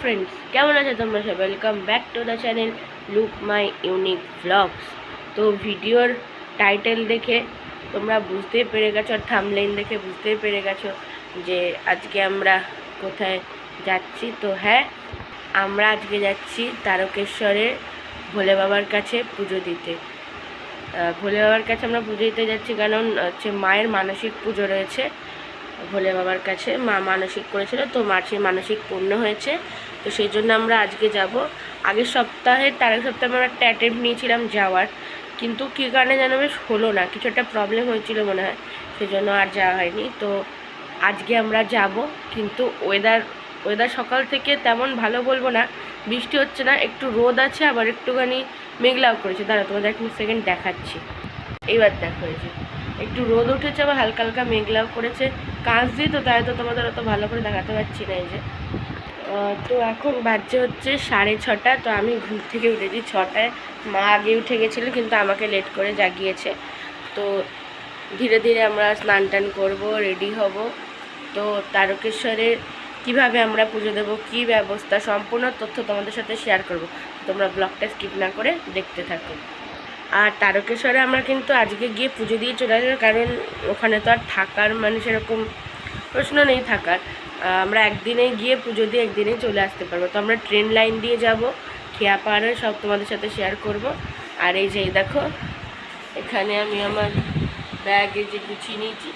Friends কেমন আছে তোমরা সব welcome back to the channel look my unique vlogs তো ভিডিওর টাইটেল দেখে তোমরা বুঝতে পেরে গেছো, আর থামলাইন দেখে বুঝতে পেরে গেছো যে আজকে আমরা কোথায় যাচ্ছি। তো হ্যাঁ আমরা আজকে যাচ্ছি তারকেশ্বরের ভোলে বাবার কাছে পুজো দিতে। ভোলে বাবার কাছে আমরা পুজো দিতে যাচ্ছি কারণ হচ্ছে মায়ের মানসিক পুজো রয়েছে। ভোলে বাবার কাছে মা মানসিক করেছিল, তো মার সেই মানসিক পূর্ণ হয়েছে। তো সেই জন্য আমরা আজকে যাব। আগের সপ্তাহে, তার আগের সপ্তাহে আমরা একটা অ্যাটেম্প নিয়েছিলাম যাওয়ার। কিন্তু কী কারণে যেন বেশ হলো না, কিছু একটা প্রবলেম হয়েছিল মনে হয়। সেই জন্য আর যাওয়া হয়নি। তো আজকে আমরা যাব, কিন্তু ওয়েদার ওয়েদার সকাল থেকে তেমন ভালো বলব না। বৃষ্টি হচ্ছে না, একটু রোদ আছে, আবার একটুখানি মেঘলাও করেছে। দাঁড়া তোমাদের এক সেকেন্ড দেখাচ্ছি। এইবার দেখো যে। একটু রোদ উঠেছে, আবার হালকা হালকা মেঘলাও করেছে। কাঁচ দিয়ে তো, তাই তো তোমাদের অত ভালো করে দেখাতে পারছি না এই যে। তো এখন বাজছে হচ্ছে সাড়ে ছটা, তো আমি ঘুম থেকে উঠেছি ছটায়। মা আগে উঠে গেছিল, কিন্তু আমাকে লেট করে জাগিয়েছে। তো ধীরে ধীরে আমরা স্নান টান করব রেডি হব। তো তারকেশ্বরে কীভাবে আমরা পুজো দেবো, কী ব্যবস্থা, সম্পূর্ণ তথ্য তোমাদের সাথে শেয়ার করব। তোমরা ব্লগটা স্কিপ না করে দেখতে থাকো। আর তারকেশ্বরে আমরা কিন্তু আজকে গিয়ে পুজো দিয়ে চলে আসব, কারণ ওখানে তো আর থাকার মানে সেরকম প্রশ্ন নেই থাকার। আমরা একদিনে গিয়ে পুজো দিয়ে একদিনেই চলে আসতে পারব। তো আমরা ট্রেন লাইন দিয়ে যাব খেয়াপাড়ে সব তোমাদের সাথে শেয়ার করব। আর এই যে দেখো, এখানে আমি আমার ব্যাগে যে গুছিয়ে নিয়েছি।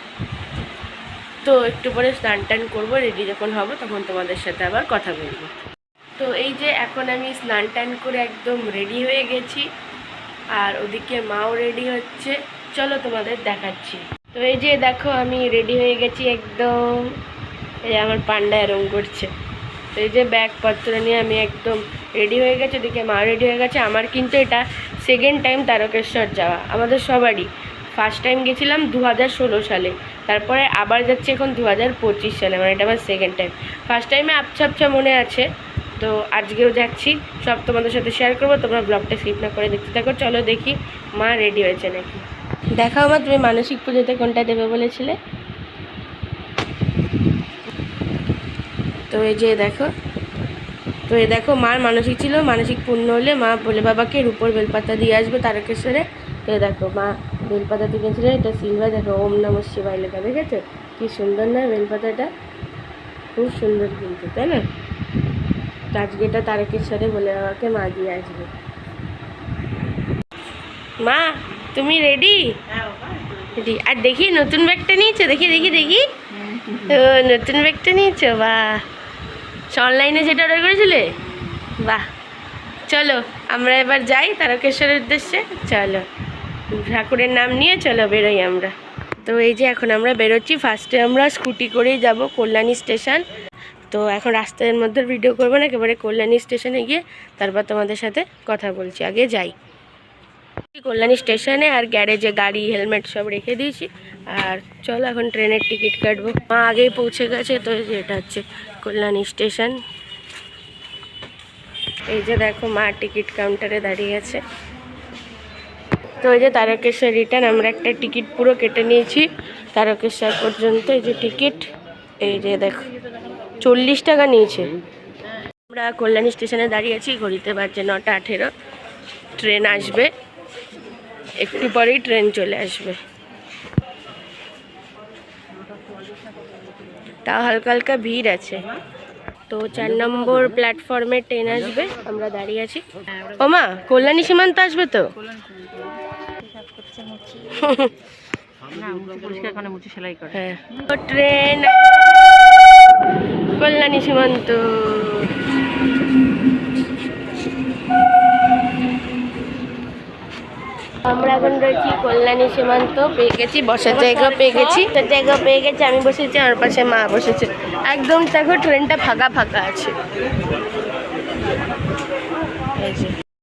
তো একটু পরে স্নান টান করব রেডি যখন হব তখন তোমাদের সাথে আবার কথা বলব। তো এই যে, এখন আমি স্নান টান করে একদম রেডি হয়ে গেছি। আর ওদিকে মাও রেডি হচ্ছে। চলো তোমাদের দেখাচ্ছি। তো এই যে দেখো, আমি রেডি হয়ে গেছি একদম। এই আমার পান্ডা এরম করছে। তো এই যে ব্যাগপত্র নিয়ে আমি একদম রেডি হয়ে গেছি। ওদিকে মা রেডি হয়ে গেছে। আমার কিন্তু এটা সেকেন্ড টাইম তারকেশ্বর যাওয়া। আমাদের সবারই। ফার্স্ট টাইম গেছিলাম দু হাজার ষোলো সালে। তারপরে আবার যাচ্ছি এখন দু হাজার পঁচিশ সালে। মানে এটা আমার সেকেন্ড টাইম ফার্স্ট টাইমে আবছা আবছা মনে আছে। তো আজকেও যাচ্ছি। সব তোমাদের সাথে শেয়ার করব, তোমরা ব্লগটা স্কিপ না করে দেখতে থাকো। চলো দেখি মা রেডি হয়েছে নাকি? দেখাও মা, তুমি মানসিক পুজোতে কোনটা দেবে বলেছিলে? তো এই যে দেখো, তো এই দেখো মার মানসিক ছিল, মানসিক পূর্ণ হলে মা বলে বাবাকে রূপোর বেলপাতা দিয়ে আসবে তারকেশ্বরে। তো দেখো মা বেলপাতা দিয়েছিল এটা সিলভার দেখো ওম নম শিবাই লেখা, দেখেছ? কি সুন্দর না বেলপাতাটা? খুব সুন্দর কিন্তু, তাই না? এটা তারকেশ্বরে বলে বাবাকে মা দিয়ে আসবে। মা, তুমি রেডি রেডি আর দেখি, নতুন ব্যাগটা নিয়েছো? দেখি দেখি দেখি। ও, নতুন ব্যাগটা নিয়েছো? বাহ। অনলাইনে যেটা অর্ডার করেছিলে? বাহ। চলো, আমরা এবার যাই তারকেশ্বরের উদ্দেশ্যে। চলো। ঠাকুরের নাম নিয়ে চলো, বেরোই আমরা। তো এই যে এখন আমরা বেরোচ্ছি ফার্স্টে আমরা স্কুটি করেই যাব, কল্যাণী স্টেশন তো এখন রাস্তার মধ্যে ভিডিও করব না, একেবারে কল্যাণী স্টেশনে গিয়ে তারপর তোমাদের সাথে কথা বলছি, আগে যাই। কল্যাণী স্টেশনে আর গ্যারেজে গাড়ি হেলমেট সব রেখে দিয়েছি। আর চলো এখন ট্রেনের টিকিট কাটবো। মা আগেই পৌঁছে গেছে, তো এটা হচ্ছে কল্যাণী স্টেশন এই যে দেখো, মা টিকিট কাউন্টারে দাঁড়িয়ে আছে। তো এই যে তারকেশ্বর রিটার্ন আমরা একটা টিকিট পুরো কেটে নিয়েছি। তারকেশ্বর পর্যন্ত এই যে টিকিট এই যে দেখো। চল্লিশ টাকা নিয়েছে। আমরা কল্যাণী স্টেশনে দাঁড়িয়ে আছি ঘড়িতে বাজছে নটা আঠেরো। ট্রেন আসবে। একটু পরেই ট্রেন চলে আসবে। তাও হালকা হালকা ভিড় আছে। তো চার নম্বর প্ল্যাটফর্মে ট্রেন আসবে আমরা দাঁড়িয়ে আছি। ওমা কল্যাণী সীমান্ত আসবে তো? হ্যাঁ। ট্রেন। কল্যাণী সীমান্ত। আমরা এখন রয়েছি কল্যাণী সীমান্ত পেয়ে গেছি বসার জায়গা পেয়ে গেছি। বসার জায়গা পেয়ে গেছি আমি বসেছি আমার পাশে মা বসেছে। একদম দেখো ট্রেনটা ফাঁকা ফাঁকা আছে।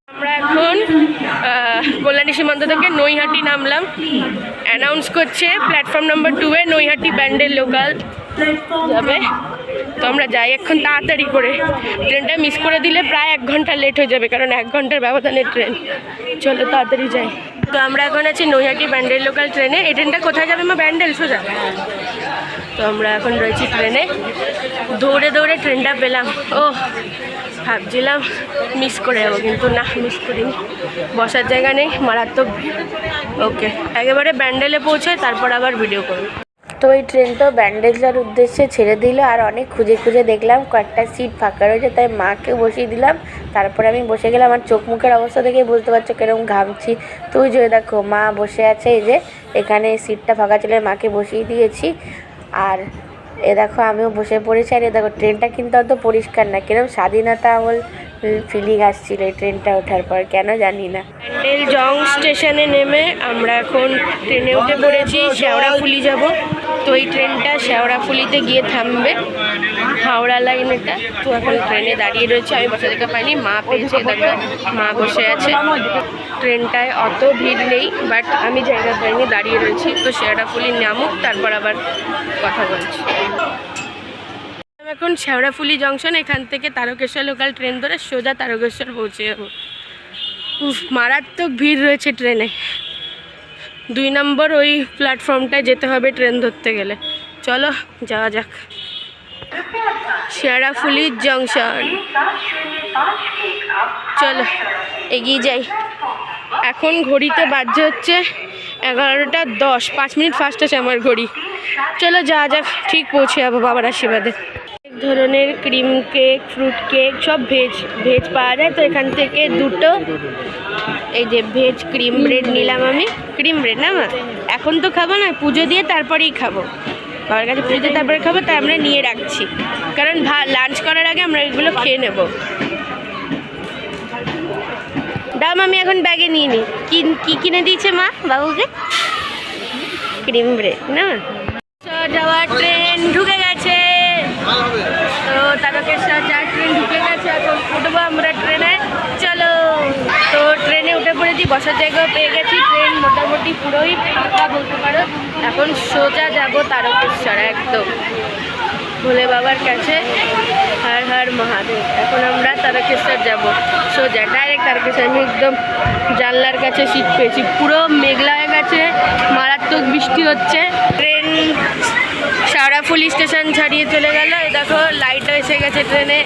আমরা এখন কল্যাণী সীমান্ত থেকে নৈহাটি নামলাম। অ্যানাউন্স করছে প্ল্যাটফর্ম নাম্বার টুয়ে নৈহাটি ব্যান্ডেল লোকাল যাবে। তো আমরা যাই এখন তাড়াতাড়ি করে। ট্রেনটা মিস করে দিলে প্রায় এক ঘণ্টা লেট হয়ে যাবে, কারণ এক ঘণ্টার ব্যবধানে ট্রেন চলো তাড়াতাড়ি যাই। তো আমরা এখন আছি নৈহাটি ব্যান্ডেল লোকাল ট্রেনে এই ট্রেনটা কোথায় যাবে মা? ব্যান্ডেল, সোজা। তো আমরা এখন রয়েছি ট্রেনে দৌড়ে দৌড়ে ট্রেনটা পেলাম। ও ভাবছিলাম মিস করে যাব, কিন্তু না মিস করিনি। বসার জায়গা নেই, মারাত্মক ওকে একেবারে ব্যান্ডেলে পৌঁছায় তারপর আবার ভিডিও করব। তো এই ট্রেনটা ব্যান্ডেজের উদ্দেশ্যে ছেড়ে দিল, আর অনেক খুঁজে খুঁজে দেখলাম কয়েকটা সিট ফাঁকা রয়েছে, তাই মাকে বসিয়ে দিলাম। তারপরে আমি বসে গেলাম, আমার চোখ মুখের অবস্থা দেখে বুঝতে পারছ কীরকম ঘামছি। তুই যে দেখো, মা বসে আছে, এই যে এখানে সিটটা ফাঁকা ছিল, মাকে বসিয়ে দিয়েছি। আর এ দেখো, আমিও বসে পড়েছি। আর এ দেখো, ট্রেনটা কিন্তু অত পরিষ্কার না। কিরম স্বাধীনতা, আমল ফিলিং আসছিল এই ট্রেনটা ওঠার পর, কেন জানি না। প্যান্ডেল জং স্টেশনে নেমে আমরা এখন ট্রেনে উঠে পড়েছি শেওড়াফুলি যাব। তো এই ট্রেনটা শেওড়াফুলিতে গিয়ে থামবে, হাওড়া লাইন এটা। তো এখন ট্রেনে দাঁড়িয়ে রয়েছে, আমি বসে দেখা পাইনি, মা পেয়েছে, দেখো, মা বসে আছে। ট্রেনটায় অত ভিড় নেই বাট আমি জায়গা পাইনি, দাঁড়িয়ে রয়েছি। তো শেওড়াফুলি নামুক, তারপর আবার কথা বলছি। এখন শেওড়াফুলি জংশন, এখান থেকে তারকেশ্বর লোকাল ট্রেন ধরে সোজা তারকেশ্বর পৌঁছে যাব। উফ, মারাত্মক ভিড় রয়েছে ট্রেনে দুই নম্বর ওই প্ল্যাটফর্মটায় যেতে হবে ট্রেন ধরতে গেলে। চলো, যাওয়া যাক। শেয়ারাফুলি জংশন। চলো, এগিয়ে যাই। এখন ঘড়িতে বাজছে হচ্ছে এগারোটা দশ। পাঁচ মিনিট ফার্স্ট আছে আমার ঘড়ি। চলো, যাওয়া যাক। ঠিক পৌঁছে যাব বাবার আশীর্বাদে। ধরনের ক্রিম কেক, ফ্রুট কেক, সব ভেজ ভেজ পাওয়া যায়। তো এখান থেকে দুটো, এই যে ভেজ ক্রিম ব্রেড নিলাম আমি। ক্রিম ব্রেড না, মা? এখন তো খাব না, পুজো দিয়ে তারপরেই খাব। বাবার কাছে পুজো দিয়ে তারপরে খাব তাই আমরা নিয়ে রাখছি। কারণ ভা লাঞ্চ করার আগে আমরা এগুলো খেয়ে নেব। দাম আমি এখন ব্যাগে নিয়ে নিই কি কি কিনে দিয়েছে মা বাবুকে? ক্রিম ব্রেড, না? যাওয়ার ট্রেন ঢুকে গেছে। তো তারকেশ্বর যার ট্রেন ঢুকে গেছে, এখন উঠবো আমরা ট্রেনে। চলো। তো ট্রেনে উঠে পড়েছি, বসার জায়গাও পেয়ে গেছি, ট্রেন মোটামুটি পুরোই ফাঁকা বলতে পারো। এখন সোজা যাব তারকেশ্বর একদম। ভোলে বাবার কাছে হার হার মহাদেব। এখন আমরা তারকেশ্বর যাব। সোজা ডাইরেক্ট তারকেশ্বর। আমি একদম জানলার কাছে সিট পেয়েছি। পুরো মেঘলা হয়ে গেছে। মারাত্মক বৃষ্টি হচ্ছে। ট্রেন সারাফুল স্টেশন ছাড়িয়ে চলে গেল। দেখো লাইটও এসে গেছে ট্রেনে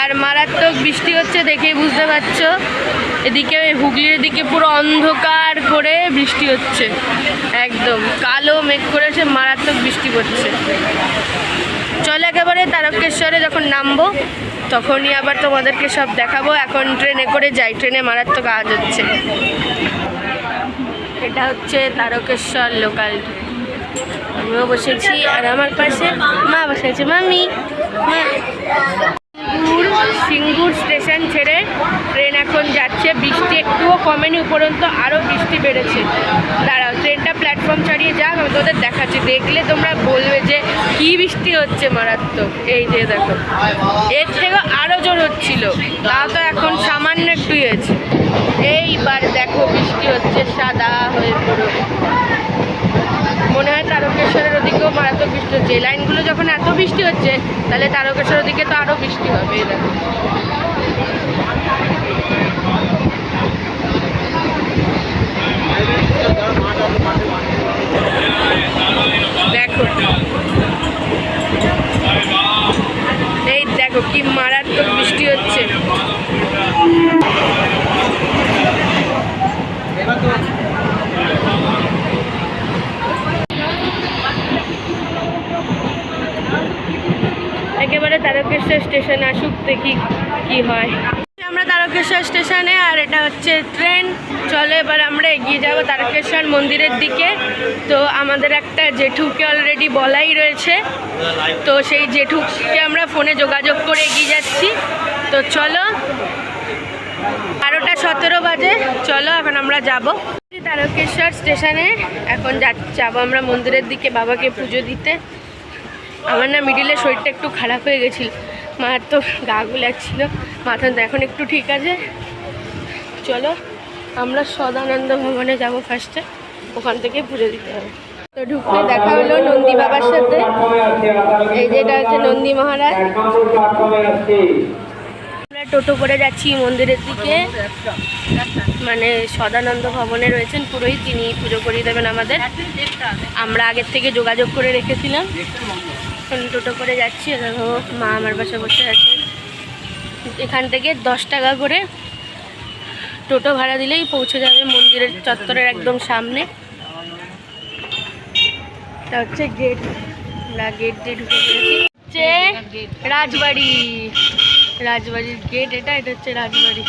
আর মারাত্মক বৃষ্টি হচ্ছে দেখেই বুঝতে পারছ। এদিকে হুগলির দিকে পুরো অন্ধকার করে বৃষ্টি হচ্ছে। একদম কালো মেঘ করে সে মারাত্মক বৃষ্টি পড়ছে চলো একেবারে তারকেশ্বরে যখন নামবো, তখনই আবার তোমাদেরকে সব দেখাবো। এখন ট্রেনে করে যাই, ট্রেনে মারাত্মক আওয়াজ হচ্ছে। এটা হচ্ছে তারকেশ্বর লোকাল আমিও বসেছি আর আমার পাশে মা বসেছে মামি সিঙ্গুর স্টেশন ছেড়ে ট্রেন এখন যাচ্ছে। বৃষ্টি একটুও কমেনি, উপরন্ত আরও বৃষ্টি বেড়েছে। দাঁড়াও, ট্রেনটা প্ল্যাটফর্ম ছাড়িয়ে যাক, আমি তোদের দেখাচ্ছি। দেখলে তোমরা বলবে যে কি বৃষ্টি হচ্ছে মারাত্মক। এই যে দেখো, এর থেকে আরও জোর হচ্ছিল। তাও তো এখন সামান্য একটু হয়েছে। এইবার দেখো বৃষ্টি হচ্ছে সাদা হয়ে পুরো। মনে হয় তারকেশ্বরের ওদিকেও মারাত্মক বৃষ্টি হচ্ছে। এই লাইনগুলো যখন এত বৃষ্টি হচ্ছে, তাহলে তারকেশ্বরের ওদিকে তো আরও বৃষ্টি হবে দেখো। দেখো। এই দেখো কি মারাত্মক বৃষ্টি হচ্ছে। স্টেশন আসুক দেখি কি হয়। আমরা তারকেশ্বর স্টেশনে, আর এটা হচ্ছে ট্রেন। চলে এবার আমরা এগিয়ে যাব তারকেশ্বর মন্দিরের দিকে। তো আমাদের একটা জেঠুকে অলরেডি বলাই রয়েছে। তো সেই জেঠুকে আমরা ফোনে যোগাযোগ করে এগিয়ে যাচ্ছি। তো চলো, বারোটা সতেরো বাজে। চলো, এখন আমরা যাব। তারকেশ্বর স্টেশনে, এখন যাব আমরা মন্দিরের দিকে বাবাকে পুজো দিতে। আমার না মিডিলে শরীরটা একটু খারাপ হয়ে গেছিল। মার তো গা গুলাচ্ছিল। মাথা এখন একটু ঠিক আছে। চলো, আমরা সদানন্দ ভবনে যাব ফার্স্টে ওখান থেকে পুজো দিতে হবে। তো ঢুকতে দেখা হলো নন্দী বাবার সাথে। এই যেটা হচ্ছে নন্দী মহারাজ। আমরা টোটো করে যাচ্ছি মন্দিরের দিকে। মানে সদানন্দ ভবনে রয়েছেন পুরোহিত, তিনি পুজো করিয়ে দেবেন আমাদের। আমরা আগের থেকে যোগাযোগ করে রেখেছিলাম। এখন টোটো করে যাচ্ছি দেখো মা আমার পাশে বসে আছে। এখান থেকে দশ টাকা করে টোটো ভাড়া দিলেই পৌঁছে যাবে মন্দিরের চত্বরের একদম সামনে। এটা হচ্ছে গেট আমরা গেট দিয়ে ঢুকে পড়েছি। হচ্ছে রাজবাড়ি। রাজবাড়ির গেট এটা এটা হচ্ছে রাজবাড়ি।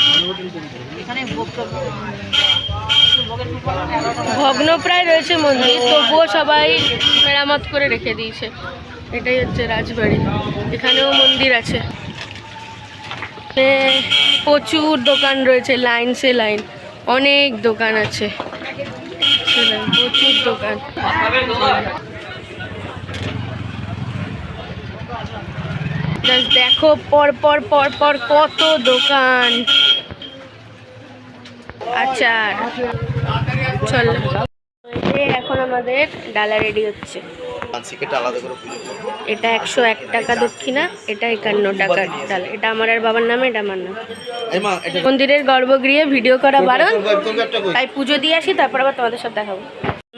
ভগ্নপ্রায় রয়েছে মন্দির, তবুও সবাই মেরামত করে রেখে দিয়েছে। এটাই হচ্ছে রাজবাড়ি। এখানেও মন্দির আছে। প্রচুর দোকান রয়েছে, লাইন সে লাইন। অনেক দোকান আছে। প্রচুর দোকান। দেখো পর পর পর পর কত দোকান। আচার। চলো। এখন আমাদের ডালা রেডি হচ্ছে। আলাদা করে এটা একশো এক টাকা দক্ষিণা এটা একান্ন টাকার ডালা এটা আমার আর বাবার নামে এটা আমার নাম। মন্দিরের গর্ভগৃহে ভিডিও করা বারণ। তাই পুজো দিয়ে আসি তারপর আবার তোমাদের সব দেখাবো।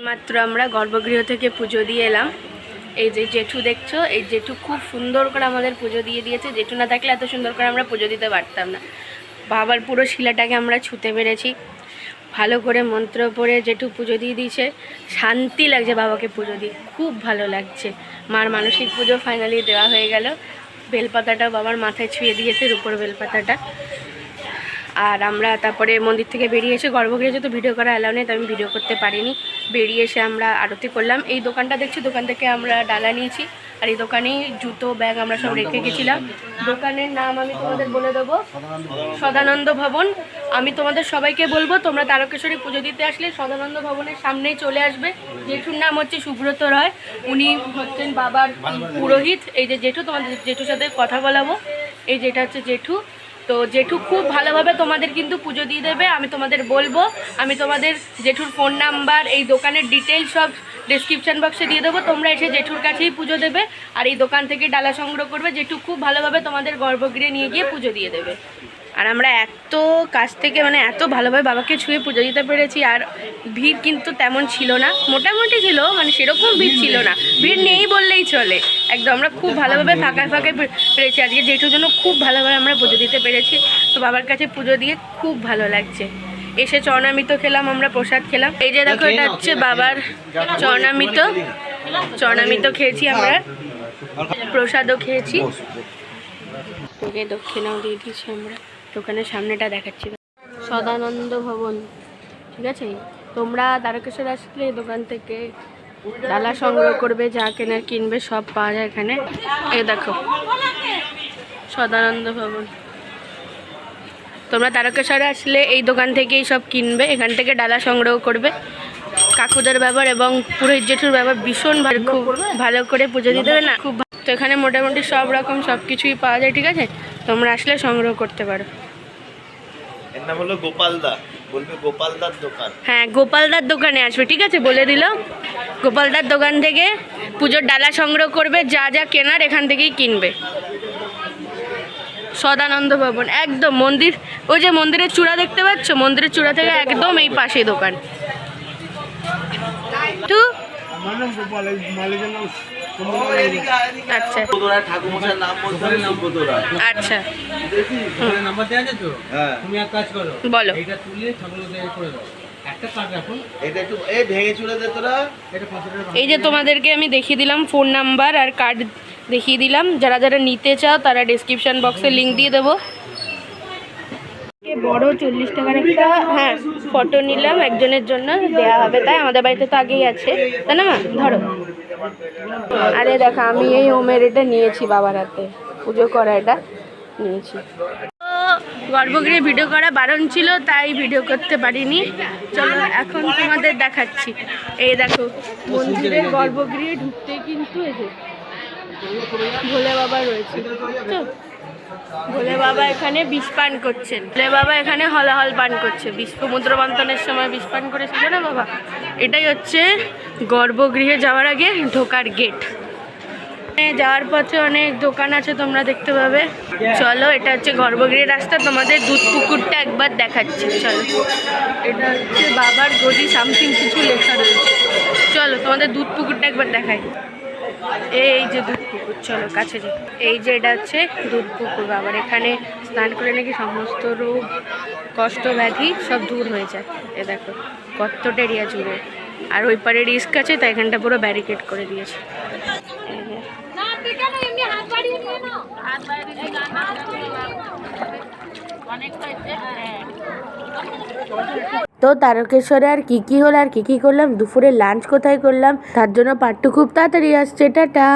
মাত্র আমরা গর্ভগৃহ থেকে পুজো দিয়ে এলাম। এই যে জেঠু দেখছ এই জেঠু খুব সুন্দর করে আমাদের পুজো দিয়ে দিয়েছে। জেঠু না থাকলে এত সুন্দর করে আমরা পুজো দিতে পারতাম না। বাবার পুরো শিলাটাকে আমরা ছুতে পেরেছি। ভালো করে মন্ত্র পড়ে যেটু পুজো দিয়ে দিয়েছে, শান্তি লাগছে বাবাকে পুজো দিয়ে, খুব ভালো লাগছে। মার মানসিক পুজো ফাইনালি দেওয়া হয়ে গেল। বেলপাতাটা বাবার মাথায় ছুঁয়ে দিয়েছে রূপোর বেলপাতাটা। আর আমরা তারপরে মন্দির থেকে বেরিয়ে এসে গর্ভগৃহে যেহেতু ভিডিও করা অ্যালাউ নেই আমি ভিডিও করতে পারিনি। বেরিয়ে এসে আমরা আরতি করলাম। এই দোকানটা দেখছি? দোকান থেকে আমরা ডালা নিয়েছি। আর এই দোকানেই জুতো, ব্যাগ আমরা সব রেখে গেছিলাম। দোকানের নাম আমি তোমাদের বলে দেবো। সদানন্দ ভবন। আমি তোমাদের সবাইকে বলব, তোমরা তারকেশ্বরী পুজো দিতে আসলে সদানন্দ ভবনের সামনেই চলে আসবে। জেঠুর নাম হচ্ছে সুব্রত রয়। উনি হচ্ছেন বাবার পুরোহিত। এই যে জেঠু, তোমাদের জেঠুর সাথে কথা বলাবো। এই যেটা হচ্ছে জেঠু। তো জেঠু খুব ভালোভাবে তোমাদের কিন্তু পুজো দিয়ে দেবে, আমি তোমাদের বলব। আমি তোমাদের জেঠুর ফোন নাম্বার এই দোকানের ডিটেলস সব ডিসক্রিপশান বক্সে দিয়ে দেবো। তোমরা এসে জেঠুর কাছেই পুজো দেবে আর এই দোকান থেকে ডালা সংগ্রহ করবে। জেঠু খুব ভালোভাবে তোমাদের গর্ভগৃহে নিয়ে গিয়ে পুজো দিয়ে দেবে। আর আমরা এত কাছ থেকে মানে এত ভালোভাবে বাবাকে ছুঁয়ে পুজো দিতে পেরেছি, আর ভিড় কিন্তু তেমন ছিল না। মোটামুটি ছিল মানে সেরকম ভিড় ছিল না। ভিড় নেই বললেই চলে। একদম, আমরা খুব ভালোভাবে ফাঁকায় ফাঁকায় পেরেছি। আজকে যেটুর জন্য খুব ভালোভাবে আমরা পুজো দিতে পেরেছি। তো বাবার কাছে পুজো দিয়ে খুব ভালো লাগছে। এসে চরণামিত খেলাম, আমরা প্রসাদ খেলাম। এই যে দেখো, এটা হচ্ছে বাবার চরণামিত। চরণামিত খেয়েছি আমরা। প্রসাদও খেয়েছি। তোকে দক্ষিণাও দিয়ে দিয়েছি আমরা। দোকানের সামনেটা দেখাচ্ছি। সদানন্দ ভবন, ঠিক আছে? তোমরা তারকেশ্বর আসলে দোকান থেকে ডালা সংগ্রহ করবে, যা কেনার কিনবে, সব পাওয়া যায় এখানে। এই দেখো, সদানন্দ ভবন। তোমরা তারকেশ্বরে আসলে এই দোকান থেকেই সব কিনবে, এখান থেকে ডালা সংগ্রহ করবে। কাকুদের ব্যবহার এবং পুরোহিত জেঠুর ব্যবহার ভীষণ খুব ভালো করে পুজো দিতে হবে না? খুব তো এখানে মোটামুটি সব রকম সব কিছুই পাওয়া যায়, ঠিক আছে? তোমরা আসলে সংগ্রহ করতে পারো। এর নাম হলো গোপালদা বলবে গোপালদার দোকান। হ্যাঁ গোপালদার দোকানে আসবে ঠিক আছে? বলে দিল গোপালদার দোকান থেকে পুজোর ডালা সংগ্রহ করবে যা যা কেনার এখান থেকেই কিনবে। সদানন্দ ভবন একদম মন্দির ওই যে মন্দিরের চূড়া দেখতে পাচ্ছ? মন্দিরের চূড়া থেকে একদম এই পাশে দোকান। তো আচ্ছা। নাম বলতে আচ্ছা। তোমার নাম্বার দেওয়া আছে তো? হ্যাঁ। তুমি এক কাজ করো বলো। এইটা তুলে ঠাকুর করে দাও। একটা কার্ড রাখুন এটা একটু এই ভেঙে চুড়ে দে তোরা। এটা পাঁচশো টাকা এই যে তোমাদেরকে আমি দেখিয়ে দিলাম ফোন নাম্বার আর কার্ড দেখিয়ে দিলাম। যারা যারা নিতে চাও তারা ডিসক্রিপশন বক্সে লিংক দিয়ে দেবো। বড় চল্লিশ টাকার একটা হ্যাঁ ফটো নিলাম একজনের জন্য দেয়া হবে। তাই আমাদের বাড়িতে তো আগেই আছে। তাই না মা? ধরো। আরে দেখো, আমি এই ওমের এটা নিয়েছি বাবার হাতে। পুজো করা এটা নিয়েছি। গর্ভগৃহে ভিডিও করা বারণ ছিল, তাই ভিডিও করতে পারিনি। চলো এখন তোমাদের দেখাচ্ছি। এই দেখো মন্দিরের গর্ভগৃহে ঢুকতে কিন্তু এই ভোলে বাবা রয়েছে? ভোলে বাবা এখানে বিষ পান করছেন। ভোলে বাবা এখানে হলাহল পান করছে। বিষ সমুদ্র মন্থনের সময় বিষ পান করেছিল না বাবা? এটাই হচ্ছে গর্ভগৃহে যাওয়ার আগে ঢোকার গেট যাওয়ার পথে অনেক দোকান আছে, তোমরা দেখতে পাবে। চলো, এটা হচ্ছে গর্ভগৃহের রাস্তা। তোমাদের দুধ পুকুরটা একবার দেখাচ্ছি। চলো। এটা হচ্ছে বাবার গদি সামথিং কিছু লেখা রয়েছে। চলো, তোমাদের দুধ পুকুরটা একবার দেখাই। এই যে দুধ পুকুর চলো কাছে যাই। এই যে এটা হচ্ছে দুধ পুকুর বাবার এখানে স্নান করে নাকি সমস্ত রোগ কষ্ট ব্যাধি সব দূর হয়ে যায়। এ দেখো কতটা এরিয়া জুড়ে। আর ওই পারে রিস্ক আছে তাই এখানটা পুরো ব্যারিকেড করে দিয়েছে। যে। তো তারকেশ্বরে আর কি কি হলো আর কি কি করলাম? দুপুরে লাঞ্চ কোথায় করলাম? তার জন্য পার্টটু খুব তাড়াতাড়ি আসছে, টাটা।